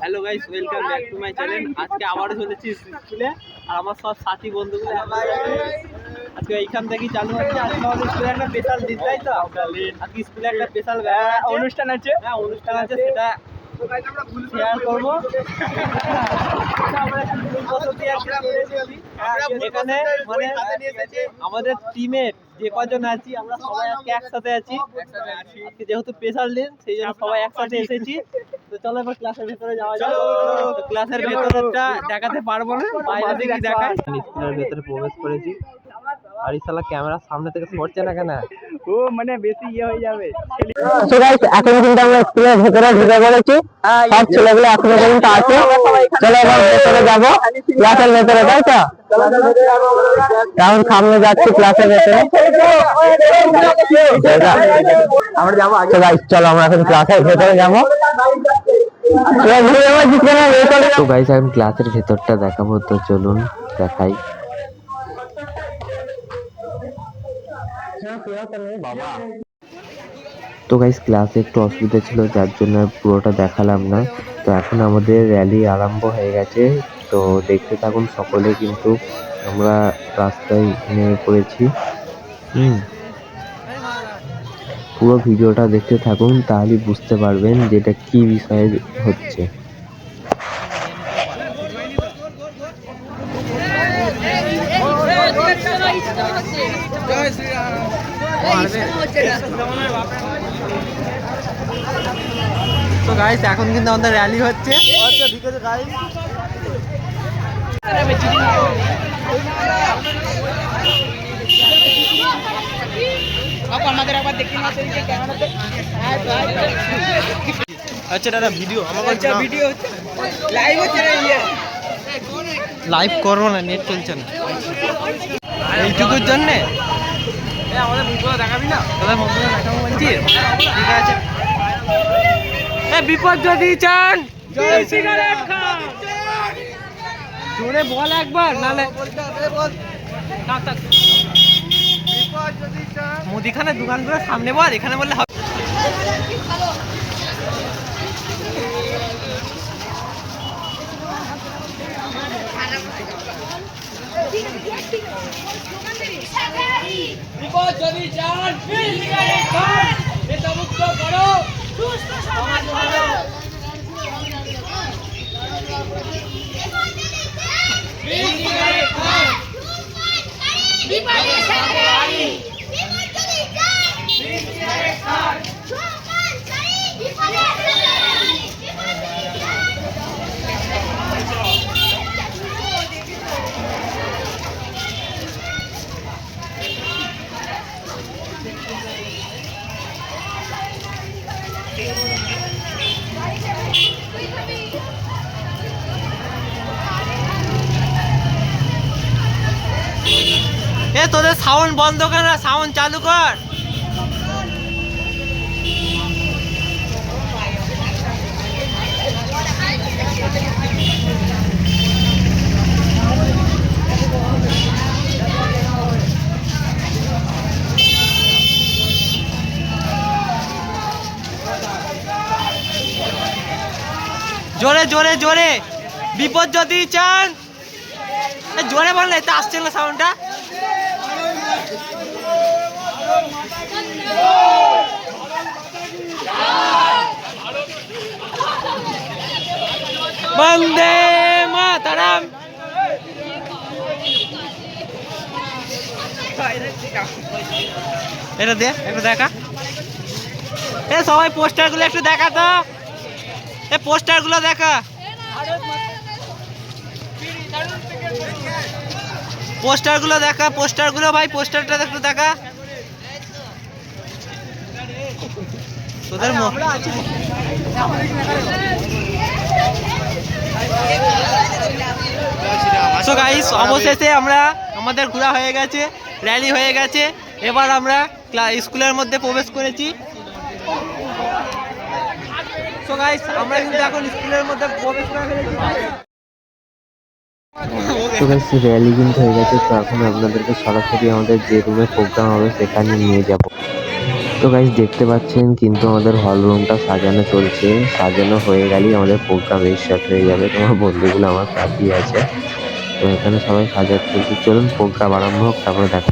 Hello guys welcome back to my channel আজকে আবারও চলেছি স্কুলে আর আমার সব সাথী বন্ধুগুলো আজকে এইখান থেকেই চালু হচ্ছে। আজকে আমাদের স্কুলে একটা স্পেশাল দিন তাই তো? আজকে স্কুলে একটা স্পেশাল অনুষ্ঠান আছে। হ্যাঁ অনুষ্ঠান আছে সেটা শেয়ার করব। এখানে মানে আমাদের টিমের যে কজন আছি আমরা সবাই আজকে একসাথে আছি। আজকে যেহেতু স্পেশাল দিন সেই জন্য সবাই একসাথে এসেছি। তো চলো এবার ক্লাসের ভেতরে যাওয়া যাক। তো ক্লাসের ভেতরটা দেখাতে পারব না বাইরে থেকে দেখাই। স্কুলের ভেতরে প্রবেশ করেছি। আর এই শালা ক্যামেরার সামনে থেকে সরছে না কেন? ও মানে বেশি ইয়ে হয়ে যাবে। তো গাইস এখন কিন্তু আমরা স্কুলের ভেতরে ঢুকে পড়েছি। সব ছেলেগুলো এখনও পর্যন্ত আছে। চলো এবার ভেতরে যাব। ক্লাসের ভেতরে তাই তো? এখন সামনে যাচ্ছি ক্লাসের ভেতরে। আমরা যাব চলো আমরা এখন ক্লাসের ভেতরে যাব। তো গাইস এখন ক্লাসের ভেতরটা দেখাবো তো চলুন দেখাই। তো গাইস ক্লাসে একটু অসুবিধা ছিল, যার জন্য পুরোটা দেখালাম না। তো এখন আমাদের র্যালি আরম্ভ হয়ে গেছে। তো দেখতে থাকুন সকলে কিন্তু আমরা রাস্তায় নেমে পড়েছি। হুম। পুরো ভিডিওটা দেখতে থাকুন তাহলেই বুঝতে পারবেন যে এটা কি বিষয়ে হচ্ছে। তো গাইস এখন কিন্তু আমাদের র্যালি হচ্ছে। আচ্ছা ঠিক আছে গাইস আমাদের একবার দেখি না ক্যামেরাতে আচ্ছা দাদা ভিডিও আমার আচ্ছা ভিডিও লাইভ হচ্ছে। রে ইয়ে লাইভ করব না নেট চলছে না। এইটুকুর জন্যে? আমাদের মুখগুলো দেখাবি না? তোদের মুখগুলো দেখাবো বলছিস ঠিক আছে। বিপদ যদি চান জোরে বল একবার নালে। মুদিখানার দোকানগুলো সামনে বল এখানে বললে হবে। বিপদ যদি চান খান নেশামুক্ত করো। সুস্থ সমাজ করো সিগারেট খান বিপদের সাথে আইন বিপদ যদি যায় সিগারেট খান সমান চাই বিপদের সাথে বিপদ যদি যায় এ তোদের সাউন্ড বন্ধ কর সাউন্ড চালু কর। জোরে জোরে জোরে। বিপদ যদি চান। জোরে বল না, এতে আসছে না সাউন্ডটা। বন্দে মাতারাম। এটা দে, একটু দেখা। এ, সবাই পোস্টারগুলো একটু দেখা তো। এ, পোস্টারগুলো দেখা। পোস্টারগুলো দেখা পোস্টারগুলো ভাই পোস্টারটা একটু দেখা। তোদের সো গাইস অবশেষে আমরা আমাদের ঘোরা হয়ে গেছে র্যালি হয়ে গেছে। এবার আমরা ক্লা- স্কুলের মধ্যে প্রবেশ করেছি। সো গাইস আমরা কিন্তু এখন স্কুলের মধ্যে প্রবেশ করে ফেলেছি। তো গাইস র্যালি কিন্তু হয়ে গেছে, তো এখন আপনাদেরকে সরাসরি আমাদের যে রুমে প্রোগ্রাম হবে সেখানে নিয়ে যাব। তো গাইস দেখতে পাচ্ছেন কিন্তু আমাদের হল রুমটা সাজানো চলছে। সাজানো হয়ে গেলেই আমাদের প্রোগ্রাম স্টার্ট হয়ে যাবে। তোমার বন্ধুগুলো আমার পাশেই আছে। তো এখানে সবাই সাজাতে চলছে চলুন প্রোগ্রাম আরম্ভ হোক, তারপরে দেখা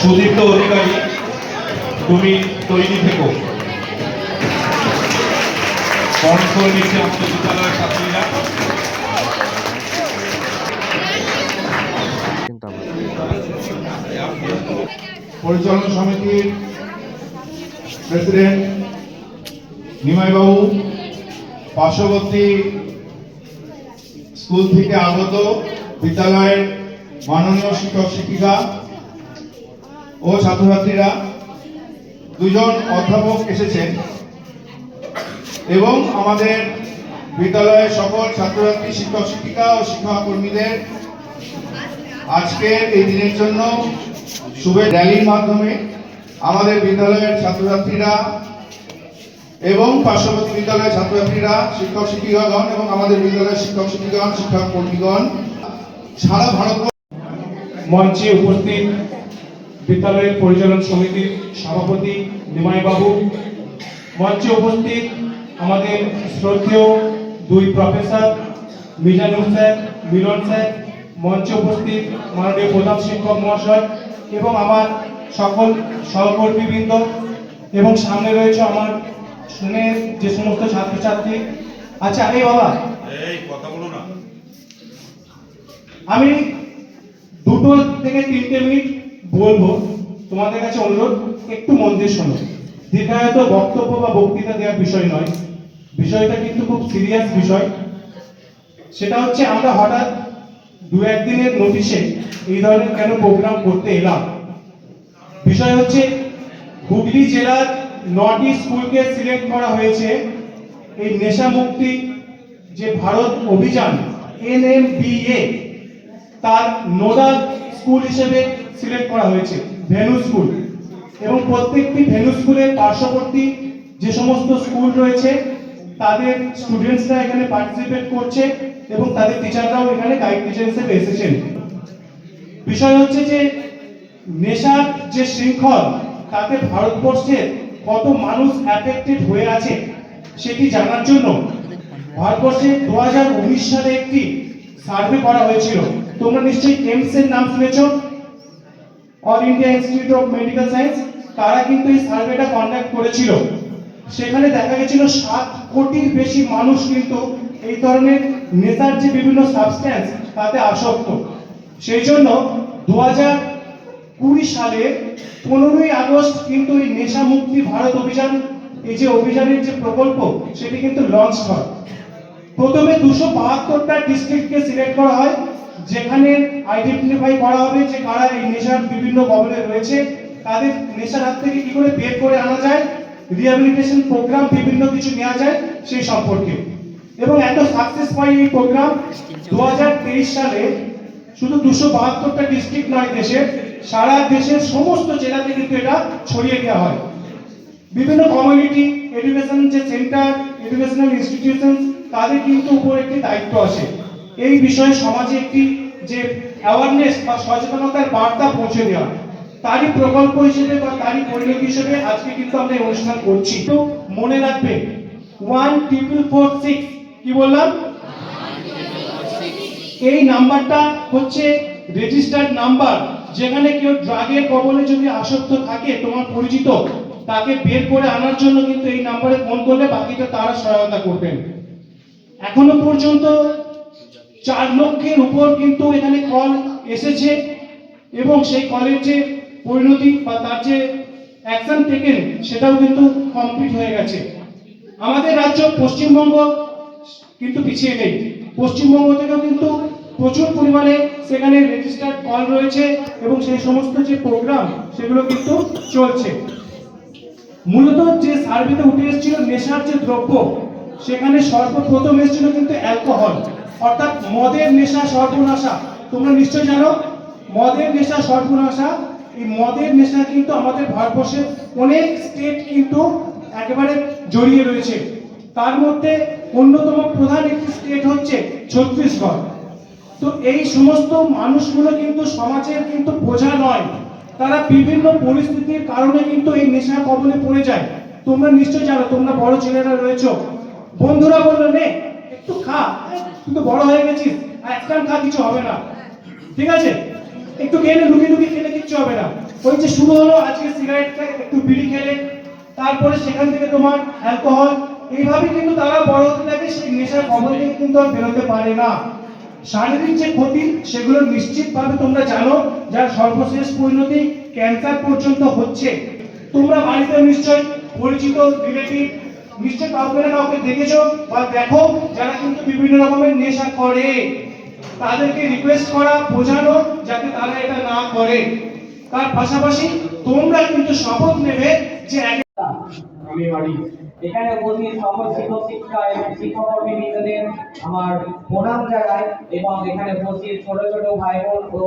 সুদীপ্ত অধিকারী। তুমি তৈরি থেকো। পরিচালনা সমিতির প্রেসিডেন্ট নিমাইবাবু, পার্শ্ববর্তী স্কুল থেকে আগত বিদ্যালয়ের মাননীয় শিক্ষক শিক্ষিকা ও ছাত্রছাত্রীরা দুজন অধ্যাপক এসেছেন এবং আমাদের বিদ্যালয়ের সকল ছাত্রছাত্রী, শিক্ষক, শিক্ষিকা ও শিক্ষাকর্মীদের আজকের এই দিনের জন্য শুভে র্যালির মাধ্যমে আমাদের বিদ্যালয়ের ছাত্রছাত্রীরা এবং পার্শ্ববর্তী বিদ্যালয়ের ছাত্রছাত্রীরা, শিক্ষক, শিক্ষিকাগণ এবং আমাদের বিদ্যালয়ের শিক্ষক, শিক্ষিকাগণ শিক্ষক কর্মীগণ সারা ভারত মঞ্চে উপস্থিত বিদ্যালয়ের পরিচালন সমিতির সভাপতি নিমাই বাবু মঞ্চে উপস্থিত আমাদের শ্রদ্ধেয় দুই professor Mizanur sir Milan sir. মঞ্চে উপস্থিত মাননীয় প্রধান শিক্ষক মহাশয় এবং আমার সকল সহকর্মীবৃন্দ এবং সামনে রয়েছে আমার শুনে যে সমস্ত ছাত্রছাত্রী। আচ্ছা এই বাবা আমি দুটো থেকে তিনটে মিনিট বলব, তোমাদের কাছে অনুরোধ, একটু মন দিয়ে শোনো। দীর্ঘায়ত বক্তব্য বা বক্তৃতা দেওয়ার বিষয় নয়। বিষয়টা কিন্তু খুব সিরিয়াস বিষয়। সেটা হচ্ছে আমরা হঠাৎ দু একদিনের নোটিশে এই ধরনের কেন প্রোগ্রাম করতে এলাম? বিষয় হচ্ছে, হুগলি জেলার নটি স্কুলকে সিলেক্ট করা হয়েছে। এই নেশা মুক্তি যে ভারত অভিযান এনএমবিএ তার নোডাল স্কুল হিসেবে সিলেক্ট করা হয়েছে, ভেনু স্কুল। এবং প্রত্যেকটি ভেনু স্কুলের পার্শ্ববর্তী যে সমস্ত স্কুল রয়েছে, তাদের স্টুডেন্টসরা এখানে পার্টিসিপেট করছে এবং তাদের টিচাররাও এখানে গাইড টিচার হিসেবে এসেছেন। বিষয় হচ্ছে যে, নেশার যে শৃঙ্খল, তাতে ভারতবর্ষের কত মানুষ অ্যাফেক্টেড হয়ে আছে, সেটি জানার জন্য ভারতবর্ষে দু হাজার উনিশ সালে একটি সার্ভে করা হয়েছিল। তোমরা নিশ্চয়ই এমস এর নাম শুনেছো। All India institute of medical science তারা কিন্তু এই সার্ভেটা কন্ডাক্ট করেছিল। সেখানে দেখা গেছিল সাত কোটির বেশি মানুষ কিন্তু এই ধরনের নেতার যে বিভিন্ন সাবস্ট্যান্স তাতে আসক্ত। সেই জন্য দু হাজার কুড়ি সালে পনেরোই আগস্ট কিন্তু এই নেশা মুক্তি ভারত অভিযান, এই যে অভিযানের যে প্রকল্প, সেটি কিন্তু লঞ্চ হয়। প্রথমে দুশো বাহাত্তরটা ডিস্ট্রিক্টকে সিলেক্ট করা হয়। যেখানে আইডেন্টিফাই করা হবে যে কারা এই নেশার বিভিন্ন কবলে রয়েছে, তাদের নেশার হাত থেকে কি করে বের করে আনা যায় রিহ্যাবিলিটেশন প্রোগ্রাম বিভিন্ন কিছু নেওয়া যায় সেই সম্পর্কে। এবং এত সাকসেস পাই এই প্রোগ্রাম দু হাজার তেইশ সালে শুধু দুশো বাহাত্তরটা ডিস্ট্রিক্ট নয় দেশের, সারা দেশের সমস্ত জেলাতে কিন্তু এটা ছড়িয়ে দেওয়া হয়। বিভিন্ন কমিউনিটি এডুকেশন যে সেন্টার এডুকেশনাল ইনস্টিটিউশন তাদের কিন্তু উপর একটি দায়িত্ব আছে এই বিষয়ে সমাজে একটি যে অ্যাওয়ারনেস বা সচেতনতার বার্তা পৌঁছে দেওয়া, তারই প্রকল্প হিসেবে বা তারই পরিণতি হিসেবে আজকে কিন্তু আমরা এই অনুষ্ঠান করছি। তো মনে রাখবে ওয়ান ট্রিপল ফোর সিক্স কি বললাম? এই নাম্বারটা হচ্ছে রেজিস্টার্ড নাম্বার। যেখানে কেউ ড্রাগের কবলে যদি আসক্ত থাকে, তোমার পরিচিত, তাকে বের করে আনার জন্য কিন্তু এই নাম্বারে ফোন করলে বাকিটা তারা সহায়তা করবেন। এখনও পর্যন্ত চার লক্ষের উপর কিন্তু এখানে কল এসেছে এবং সেই কলের যে পরিণতি বা তার যে অ্যাকশন টেকেন সেটাও কিন্তু কমপ্লিট হয়ে গেছে। আমাদের রাজ্য পশ্চিমবঙ্গ কিন্তু পিছিয়ে নেই। পশ্চিমবঙ্গ থেকেও কিন্তু প্রচুর পরিমাণে সেখানে রেজিস্টার্ড কল রয়েছে এবং সেই সমস্ত যে প্রোগ্রাম সেগুলো কিন্তু চলছে। মূলত যে সার্ভেতে উঠে এসেছিল নেশার যে দ্রব্য, সেখানে সর্বপ্রথম এসেছিল কিন্তু অ্যালকোহল অর্থাৎ মদের নেশা, সর্বনাশা, তোমরা নিশ্চয় জানো, মদের নেশা, সর্বনাশা, এই মদের নেশা কিন্তু আমাদের ভারতবর্ষের অনেক স্টেট কিন্তু একেবারে জড়িয়ে রয়েছে। তার মধ্যে অন্যতম প্রধান একটি স্টেট হচ্ছে ছত্তিশগড়। তো এই সমস্ত মানুষগুলো কিন্তু সমাজের কিন্তু বোঝা নয়। তারা বিভিন্ন পরিস্থিতির কারণে কিন্তু এই নেশার কবলে পড়ে যায়। তোমরা নিশ্চয় জানো, তোমরা বড় ছেলেরা রয়েছো। বন্ধুরা বলল, নে খা তুই তো বড় হয়ে গেছিস খা কিছু হবে না। ঠিক আছে? একটু খেলে খেলে কিচ্ছু হবে না। ওই যে শুরু হলো, আজকে সিগারেট একটু বিড়ি খেলে। তারপরে সেখান থেকে তোমার অ্যালকোহল এইভাবে কিন্তু তারা বড় হতে থাকে, সেই নেশার কবল থেকে কিন্তু আর বেরোতে পারে না। শারীরিক যে ক্ষতি, সেগুলো নিশ্চিতভাবে তোমরা জানো, যার সর্বশেষ পরিণতি ক্যান্সার পর্যন্ত হচ্ছে। তোমরা বাড়িতে নিশ্চয় পরিচিত রিলেটিভ নিশ্চয় কাউকে না কাউকে দেখেছ বা দেখো যারা কিন্তু বিভিন্ন রকমের নেশা করে। তাদেরকে রিকোয়েস্ট করা, বোঝানো যাতে তারা এটা না করে। তার পাশাপাশি তোমরা কিন্তু শপথ নেবে যে আমি বাড়ি। এখানে উপস্থিত সকল শিক্ষক শিক্ষিকা এবং শিক্ষক কর্মীবৃন্দদের আমার প্রণাম জানাই এবং এখানে উপস্থিত ছোট ছোট ভাই বোন ও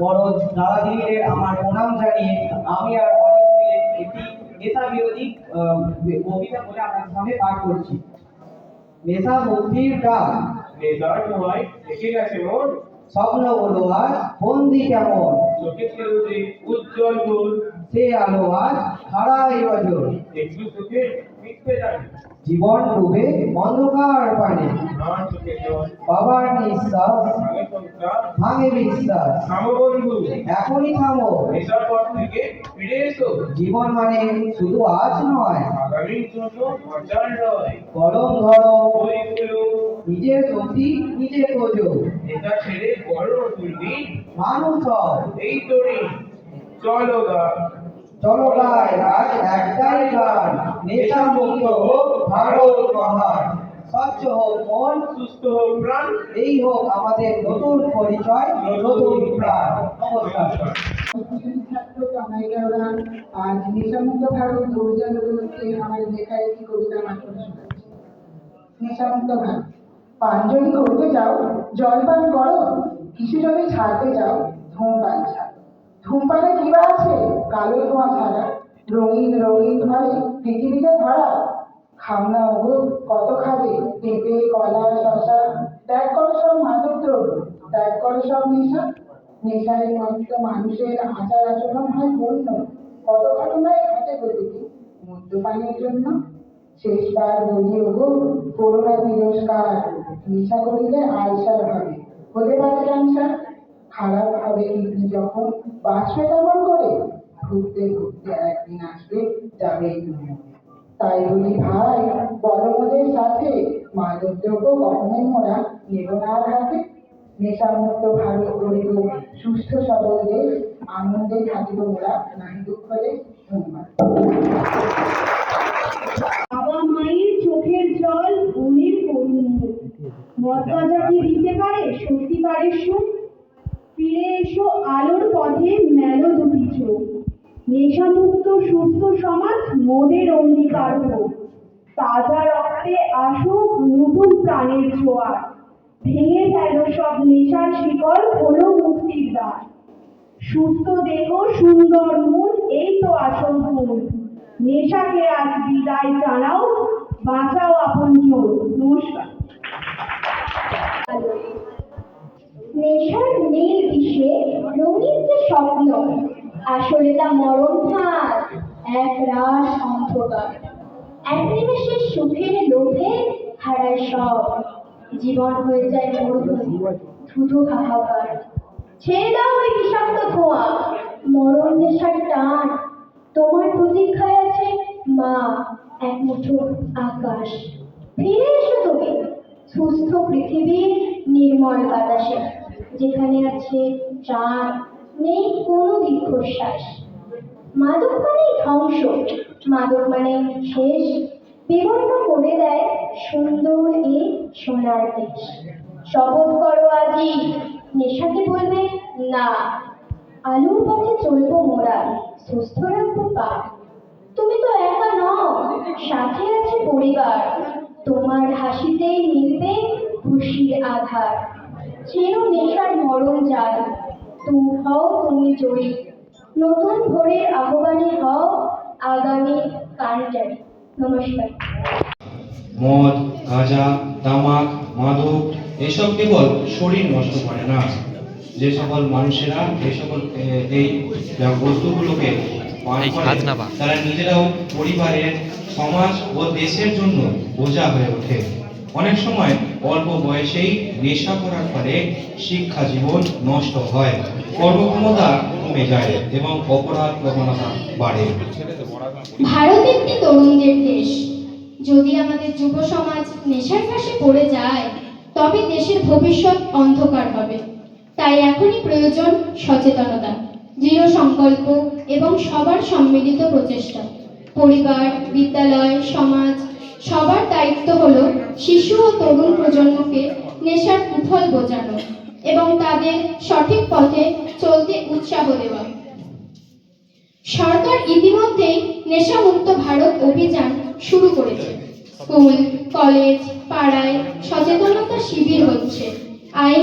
বড় দাদা দিদিদের আমার প্রণাম জানিয়ে আমি আর অনেক একটি নেশা বিরোধী কবিতা বলে আপনার সামনে পাঠ করছি। নেশা মুক্তির ডাক নেতার নয় দেখে গেছে মোর স্বপ্ন বলো আজ বন্দি কেমন? চোখে ছেড়ে উজ্জ্বল গোল সে আলো আজ হারাই বজর একটু চোখে মিথ্যে জানি জীবন ডুবে অন্ধকার পানে। বাবার নিঃশ্বাস ভাঙে বিশ্বাস এখনই থামো। থেকে ফিরে এসো। জীবন মানে শুধু আজ নয়। কলম ধরো। নিজের গতি নিজে খোঁজো নেশা ছেড়ে বড় দিন মানুষ হও। এই তোরে চলো গা। চলো গাই আজ একটাই গান নেশা মুক্ত হোক ভারত মহান। স্বচ্ছ হোক মন, সুস্থ হোক প্রাণ, এই হোক আমাদের নতুন পরিচয়, নতুন প্রাণ। নমস্কার লেখা কবিতা করতে যাও, জলপান করো কিছু যদি ছাড়তে যাও, ধূমপান ছাড়ো। ধূমপানে কি বা আছে? কালো ধোঁয়া ছাড়া, রঙিন রঙিন ঘরে পৃথিবীতে খাও না ওগো কত খাবে? পেঁপে, কলা শশা ত্যাগ করো সব মাদক দ্রব্য ত্যাগ করো সব নেশা। নেশায় মত্ত মানুষের আচার আচরণ হয় পূর্ণ কত ঘটনায় ঘটে প্রতিটি মদ্যপানের জন্য। শেষবার বলি, ওগো, করোনা তিরস্কার। নেশা করিলে আলসার হবে। হতে পারে ক্যান্সার খারাপ হবে কিডনি যখন বাঁচবে কেমন করে, ঘুরতে ঘুরতে একদিন আসবে, যাবে তুমি তাই বলি, ভাই বড়দের সাথে। মাদক দ্রব্য কখনোই মোরা নেব না আর হাতে। নেশামুক্ত ভারত গড়িব সুস্থ সবল দেশ। আনন্দে থাকিব মোরা। নাহি দুঃখ ধন্যবাদ বাবা মায়ের চোখের জল বোনের করুণ। কি দিতে পারে সত্যি পারে সুখ। ফিরে এসো আলোর পথে মেলো দুটি চোখ। নেশামুক্ত, সুস্থ সমাজ মোদের অঙ্গীকার হোক তাজা রক্তে আসুক নতুন প্রাণের জোয়ার ভেঙে গেল সব নেশার শিকল হলো মুক্তির দ্বার। সুস্থ দেহ, সুন্দর মন, এই তো আসল মূল নেশাকে আজ বিদায় জানাও, বাঁচাও আপন নমস্কার। নেশার নীল বিষে রঙিন যে স্বপ্ন। আসলে তা মরণ ভাত এক রাস অন্ধকার। এক নিমেষে সুখের লোভে হারায় সব। জীবন হয়ে যায় মরুভূমি, ধুধু হাহাকার। ছেড়ে দাও ওই বিষাক্ত ধোঁয়া, মরণ নেশার টান। তোমার প্রতীক্ষায় আছে মা, এক মুঠো আকাশ। ফিরে এসো তুমি, সুস্থ পৃথিবীর নির্মল বাতাসে। যেখানে আছে প্রাণ নেই কোনো দীর্ঘশ্বাস। মাদক মানে ধ্বংস, মাদক মানে শেষ। বিবর্ণ করে দেয় সুন্দর এই সোনার দেশ। শপথ করো আজি, নেশাকে বলবে না। আলোর পথে চলবো মোরা, সুস্থ রাখব পা তুমি তো একা নও, সাথে আছে পরিবার। তোমার হাসিতেই মিলবে খুশির আধার। চেনো নেশার মরণ জাল তুমি হও তুমি জয়ী। নতুন ভোরের আহ্বানে হও আগামী কান্টারি নমস্কার। মদ গাঁজা তামাক মাদক এসব কেবল শরীর নষ্ট করে না। যে সকল মানুষেরা এই সকল এই বস্তুগুলোকে তারা নিজেরাও পরিবারের সমাজ ও দেশের জন্য বোঝা হয়ে ওঠে। অনেক সময় অল্প বয়সেই নেশা করার ফলে শিক্ষা জীবন নষ্ট হয়। কর্মক্ষমতা কমে যায় এবং অপরাধ প্রবণতা বাড়ে। ভারত একটি তরুণদের দেশ। যদি আমাদের যুব সমাজ নেশার ফাঁসে পড়ে যায়, তবে দেশের ভবিষ্যৎ অন্ধকার হবে। তাই এখনই প্রয়োজন সচেতনতা, দৃঢ় সংকল্প এবং সবার সম্মিলিত প্রচেষ্টা। পরিবার, বিদ্যালয়, সমাজ সবার দায়িত্ব হলো শিশু ও তরুণ প্রজন্মকে নেশার কুফল বোঝানো এবং তাদের সঠিক পথে চলতে উৎসাহ দেওয়া। সরকার ইতিমধ্যেই নেশা মুক্ত ভারত অভিযান শুরু করেছে। স্কুল, কলেজ, পাড়ায় সচেতনতা শিবির হচ্ছে। আইন